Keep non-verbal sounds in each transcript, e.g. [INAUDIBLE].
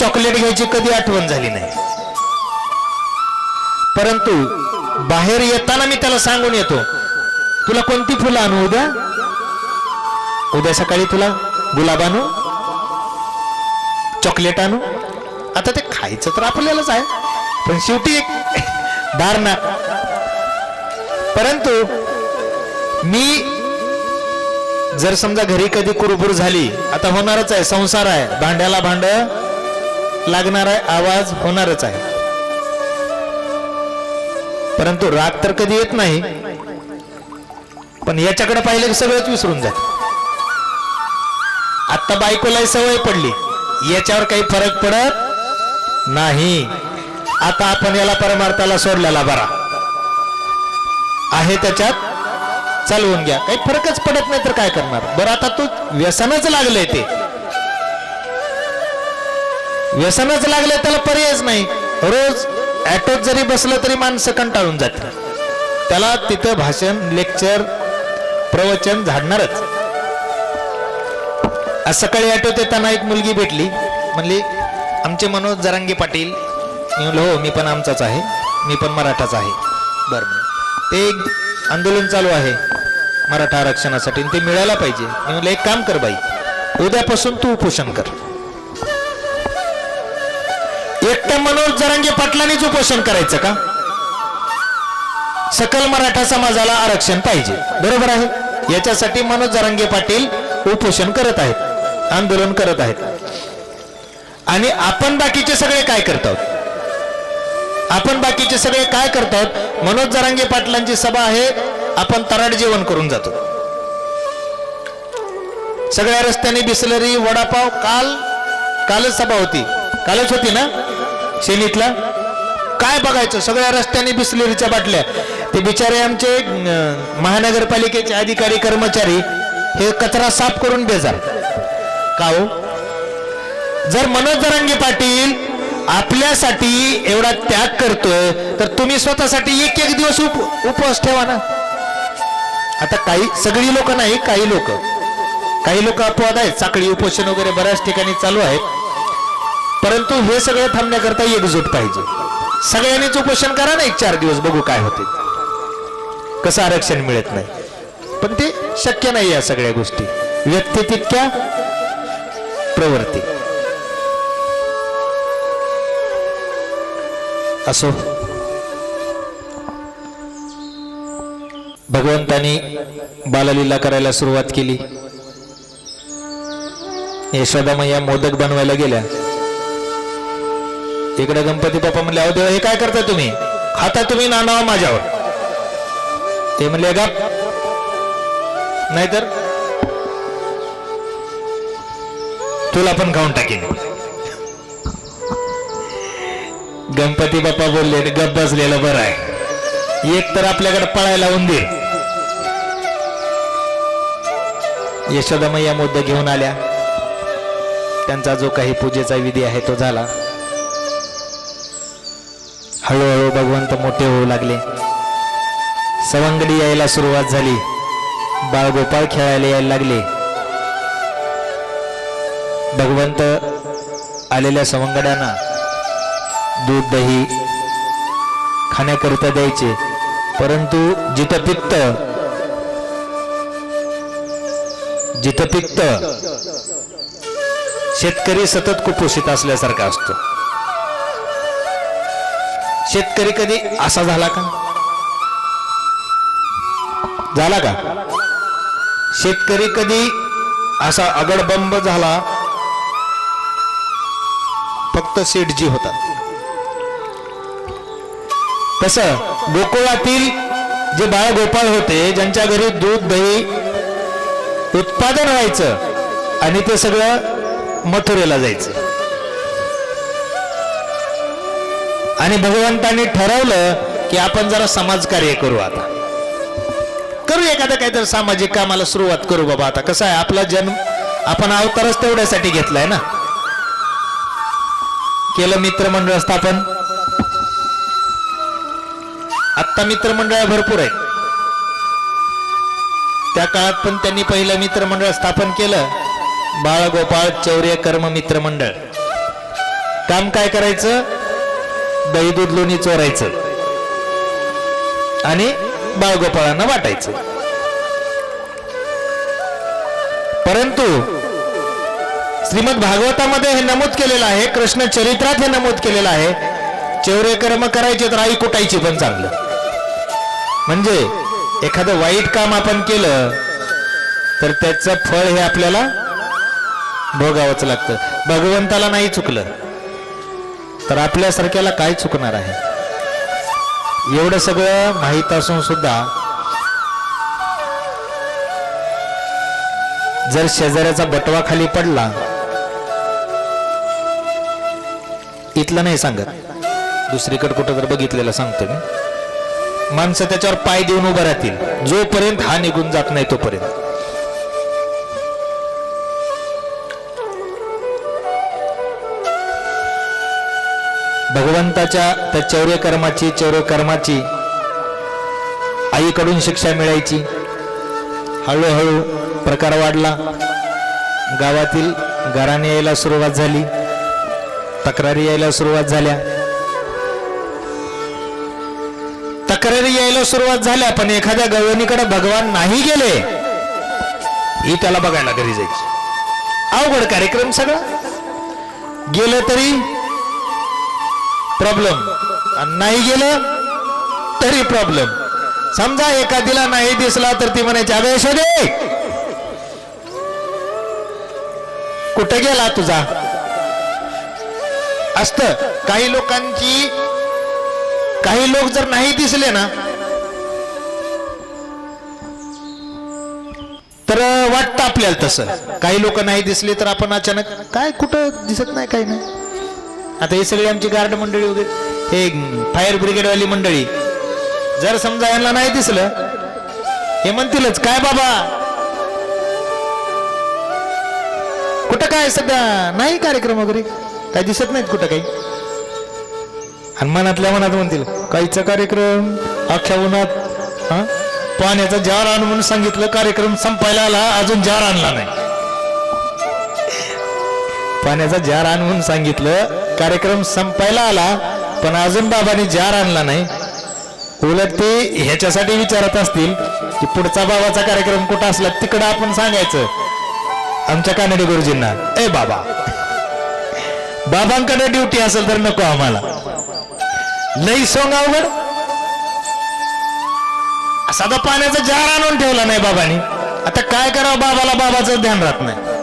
Chocolate घ्यायची कधी आठवण झाली नाही. परंतु बाहेर येताना मी त्याला सांगून येतो तुला कोणती फुलं आणू उद्या? उद्या सकाळी तुला गुलाब आणू चॉकलेट आणू. आता ते खायचं तर आपल्यालाच आहे पण शेवटी एक [LAUGHS] धारणा ना. परंतु मी जर समजा घरी कधी कुरबुर झाली आता होणारच आहे संसार आहे भांड्याला भांड लागणार आहे आवाज होणारच आहे. परंतु राग तर कधी येत नाही पण याच्याकडे पाहिलं की सगळंच विसरून जात. आता बायकोला सवय पडली याच्यावर काही फरक पडत नाही. आता आपण याला परमार्थाला सोडलेला बरा. आहे त्याच्यात चालवून घ्या. काही फरकच पडत नाही तर काय करणार? बरं आता तू व्यसनच लागलंय ते. व्यसनच लागलं त्याला पर्यायच नाही. रोज ऍटोत जरी बसलं तरी माणसं कंटाळून जाते त्याला तिथं भाषण लेक्चर प्रवचन झाडणारच. आज सकाळी ऍटोत येताना एक मुलगी भेटली. म्हणली आमचे मनोज जरांगे पाटील. मी म्हणलं हो मी पण आमचाच आहे. मी पण मराठाच आहे. बरं ते एक आंदोलन चालू आहे मराठा आरक्षणासाठी. ते मिळायला पाहिजे. मी म्हणलं एक काम कर बाई. उद्यापासून तू उपोषण कर. एकट्या मनोज जरांगे पाटलांनीच उपोषण करायचं का? सकल मराठा समाजाला आरक्षण पाहिजे. बरोबर आहे? याच्यासाठी मनोज जरांगे पाटील उपोषण करत आहेत आंदोलन करत आहेत. आणि आपण बाकीचे सगळे काय करतात आपण बाकीचे सगळे काय करतात मनोज जरांगे पाटलांची सभा आहे आपण तराड जेवण करून जातो. सगळ्या रस्त्याने बिसलरी वडापाव काल कालच सभा होती. कालच होती ना? शेनीतला? काय बघायचं? सगळ्या रस्त्याने बिसलेरीच्या बाटल्या. ते बिचारे आमचे महानगरपालिकेचे अधिकारी कर्मचारी हे कचरा साफ करून बेजार. का हो? जर मनोज जरांगे पाटील आपल्यासाठी एवढा त्याग करतोय तर तुम्ही स्वतःसाठी एक एक दिवस उप उपवास ठेवा ना. आता काही सगळी लोक नाही काही लोक. काही लोक अपवाद आहेत. साखळी उपोषण वगैरे बऱ्याच ठिकाणी चालू आहेत. परंतु हे सगळं थांबण्याकरता एकजूट पाहिजे. सगळ्यांनीच उपोषण करा ना एक चार दिवस बघू काय होते. कसं आरक्षण मिळत नाही. पण ते शक्य नाही या सगळ्या गोष्टी. व्यक्ती तितक्या प्रवृत्ती. असो. भगवंतानी बाललीला करायला सुरुवात केली. यशोदा मैया मोदक बनवायला गेल्या. इकडे गणपती बाप्पा म्हणले अहो देवा हे काय करता तुम्ही? खाता तुम्ही नानावा माझ्यावर. ते म्हणले गा नाहीतर तुला पण खाऊन टाकेन. गणपती बाप्पा बोलले गप बसलेलं बरं आहे. एक तर आपल्याकडे पळायला उंदीर यशोदा मैया मुद्दा घेऊन आल्या. त्यांचा जो काही पूजेचा विधी आहे तो झाला. हळूहळू भगवंत मोठे होऊ लागले. सवंगडी यायला सुरुवात झाली. बाळगोपाळ खेळायला यायला लागले. भगवंत आलेल्या सवंगड्यांना दूध दही खाण्याकरिता द्यायचे. परंतु जिथं पित्त जिथं पित्त शेतकरी सतत कुपोषित असल्यासारखा असतो. शेतकरी कधी असा झाला का? झाला का? शेतकरी कधी असा अगडबंब झाला? फक्त सेठजी होता तस गोकुळातील जे बाळ गोपाळ होते ज्यांच्या घरी दूध दही उत्पादन व्हायचं आणि ते सगळं मथुरेला जायचं. आणि भगवंतांनी ठरवलं की आपण जरा समाजकार्य करू आता. करू एखादं काहीतरी सामाजिक कामाला सुरुवात करू बाबा आता. कसं आहे आपला जन्म आपण अवतारच तेवढ्यासाठी घेतलाय ना? केलं मित्रमंडळ स्थापन? आत्ता मित्रमंडळ भरपूर आहेत. त्या काळात पण त्यांनी पहिलं मित्रमंडळ स्थापन केलं. बाळगोपाळ चौर्य कर्म मित्रमंडळ काम काय करायचं? दही दूध लोणी चोरायचं. आणि बाळगोपाळांना वाटायचं. परंतु श्रीमद भागवतामध्ये हे नमूद केलेलं आहे कृष्ण चरित्रात हे नमूद केलेलं आहे. चौरे कर्म करायचे तर आई कुटायची पण चांगलं. म्हणजे एखादं वाईट काम आपण केलं तर त्याचं फळ हे आपल्याला भोगावंच लागतं. भगवंताला नाही चुकलं. तर आपल्यासारख्याला काय चुकणार आहे? एवढं सगळं माहीत असून सुद्धा जर शेजाऱ्याचा बटवा खाली पडला इथलं नाही सांगत. दुसरीकडे कुठं तर बघितलेलं सांगतो मी. माणसं त्याच्यावर पाय देऊन उभं राहतील. जोपर्यंत हा निघून जात नाही तोपर्यंत. भगवंताच्या त्या चौर्य कर्माची चौर्य कर्माची आईकडून शिक्षा मिळायची. हळूहळू प्रकार वाढला. गावातील घराने यायला सुरुवात झाली. तक्रारी यायला सुरुवात झाल्या. तक्रारी यायला सुरुवात झाल्या पण एखाद्या गवळणीकडे भगवान नाही गेले ही त्याला बघायला घरी जायची. अवघड कार्यक्रम सगळा. गेलं तरी प्रॉब्लेम नाही गेलं तरी प्रॉब्लेम समजा एखादीला नाही दिसला तर ती म्हणायची अबे शोधे कुठे गेला तुझा? असत काही लोकांची काही लोक जर नाही दिसले ना तर वाटतं आपल्याला तसं. काही लोक नाही दिसले तर आपण अचानक काय कुठं दिसत नाही काही नाही. आता हे सगळी आमची गार्ड मंडळी वगैरे हे फायर ब्रिगेडवाली मंडळी. जर समजा यांना नाही दिसलं हे म्हणतीलच काय बाबा? कुठं काय सध्या? नाही कार्यक्रम वगैरे? काय दिसत नाहीत कुठं काही? आणि मनातल्या मनात म्हणतील काहीचा कार्यक्रम? अख्ख्या उन्हात हा? पाण्याचा जार आण म्हणून सांगितलं कार्यक्रम संपायला आला अजून जार आणला नाही. पाण्याचा जार आण म्हणून सांगितलं कार्यक्रम संपायला आला पण अजून बाबांनी जार आणला नाही. उलट ते ह्याच्यासाठी विचारत असतील की पुढचा बाबाचा कार्यक्रम कुठं असला तिकडं आपण सांगायचं. आमच्या कानडी गुरुजींना ए बाबा बाबांकडे ड्युटी असेल तर नको आम्हाला. लई सोंग अवघड. साधा पाण्याचा जार आणून ठेवला नाही बाबांनी. आता काय करावं बाबाला? बाबाचं ध्यान राहत नाही.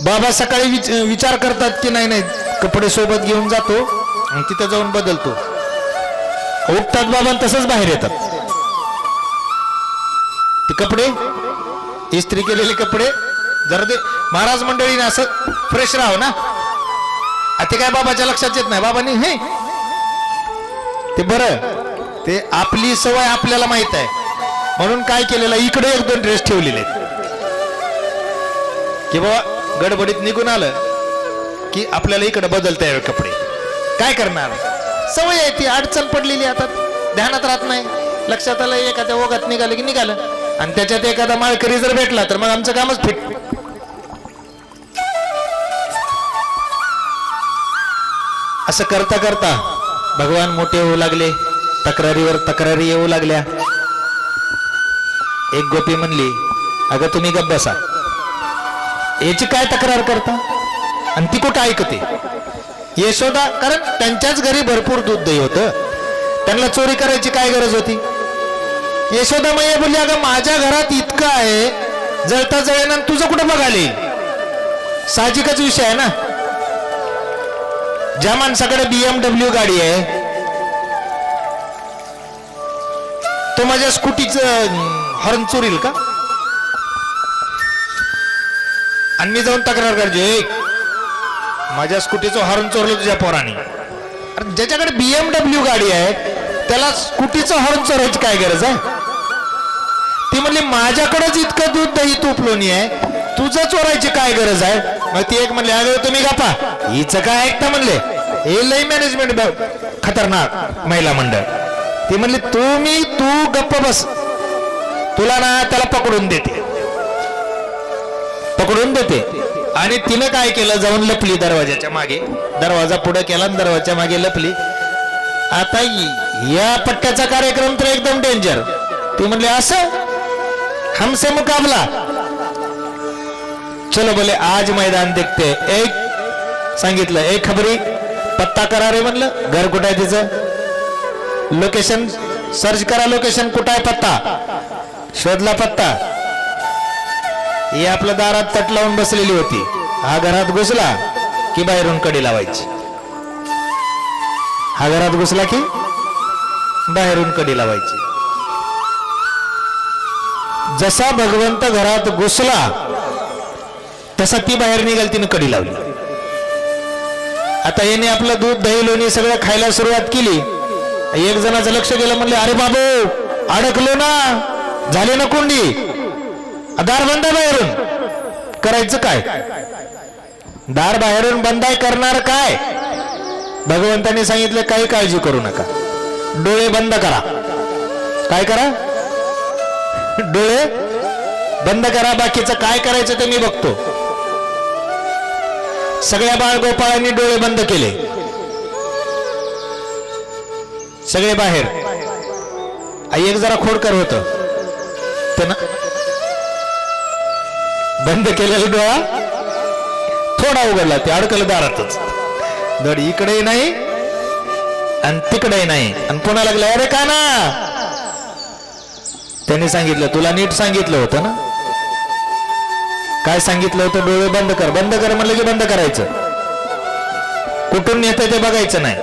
बाबा सकाळी विच- विचार करतात की नाही नाही कपडे सोबत घेऊन जातो आणि तिथं जाऊन बदलतो. उठतात बाबा तसंच बाहेर येतात. ते कपडे इस्त्री केलेले कपडे जरा ते महाराज मंडळीने असं फ्रेश राहावं ना. ते काय बाबाच्या लक्षात येत नाही. बाबांनी हे ते बरं ते आपली सवय आपल्याला माहीत आहे. म्हणून काय केलेलं इकडे एक दोन ड्रेस ठेवलेले आहेत. की बाबा गडबडीत निघून आलं की आपल्याला इकडे बदलता यावे कपडे. काय करणार? सवय आहे ती अडचण पडलेली आता. ध्यानात राहत नाही. लक्षात आलं एखाद्या ओघात निघालं की निघालं. आणि त्याच्यात एखादा माळकरी जर भेटला तर मग आमचं कामच फिट. असं करता करता भगवान मोठे होऊ लागले. तक्रारीवर तक्रारी येऊ लागल्या. एक गोपी म्हणली अगं तुम्ही गप्प बसा. याची काय तक्रार करता? आणि ती कुठं ऐकते? यशोदा कारण त्यांच्याच घरी भरपूर दूध दही होतं. त्यांना चोरी करायची काय गरज होती? यशोदा मैया बोलली अगं माझ्या घरात इतकं आहे जळता जळेना तुझं कुठं बघाले? साहजिकच विषय आहे ना? ज्या माणसाकडे बीएमडब्ल्यू गाडी आहे तो माझ्या स्कूटीचं हॉर्न चोरील का? आणि मी जाऊन तक्रार करायची माझ्या स्कूटीचं हॉर्न चोरलं तुझ्या पोराने. अरे ज्याच्याकडे बीएमडब्ल्यू गाडी आहे त्याला स्कूटीचं हॉर्न चोरायची काय गरज आहे? ती म्हणली माझ्याकडेच इतकं दूध दही तूप लोणी आहे तुझं चोरायची काय गरज आहे? मग ती एक म्हणली अगं तुम्ही गपा हिचं काय ऐकता म्हणले हे लई मॅनेजमेंट खतरनाक महिला मंडळ. ती म्हणली तुम्ही तू गप्प बस. तुला ना त्याला पकडून देते. पकडून देते. आणि तिनं काय केलं? जाऊन लपली दरवाजाच्या मागे. दरवाजा पुढे केला दरवाजाच्या मागे लपली. आता या पट्ट्याचा कार्यक्रम तर एकदम डेंजर ती म्हणले असं? हमसे मुकाबला. चलो बोले आज मैदान देखते. एक सांगितलं एक खबरी पत्ता करा रे म्हणलं. घर कुठं आहे तिचं? लोकेशन सर्च करा लोकेशन कुठं आहे पत्ता? शोधला पत्ता. ही आपल्या दारात तट लावून बसलेली होती. हा घरात घुसला की बाहेरून कडी लावायची. हा घरात घुसला की बाहेरून कडी लावायची. जसा भगवंत घरात घुसला तसा ती बाहेर निघाल तिनं कडी लावली. आता याने आपलं दूध दही लोणी सगळं खायला सुरुवात केली. एक जणाचं लक्ष गेलं म्हणले अरे बाबू अडकलो ना. झाले ना कोंडी? दार बंद बाहेरून. करायचं काय? दार बाहेरून बंद आहे करणार काय? भगवंतांनी सांगितलं काही काळजी करू नका. डोळे बंद करा. काय करा? डोळे बंद करा. बाकीचं काय करायचं ते मी बघतो. सगळ्या बाळगोपाळांनी डोळे बंद केले. सगळे बाहेर. आई एक जरा खोडकर होत. ना बंद केलेला डोळा थोडा उघडला ते अडकलं दारातच. धड इकडेही नाही आणि तिकडेही नाही. आणि पुन्हा लागलं अरे का ना त्यांनी सांगितलं तुला नीट सांगितलं होतं ना? काय सांगितलं होतं? डोळे बंद कर बंद कर म्हणलं की बंद करायचं. कुठून येतं ते बघायचं नाही.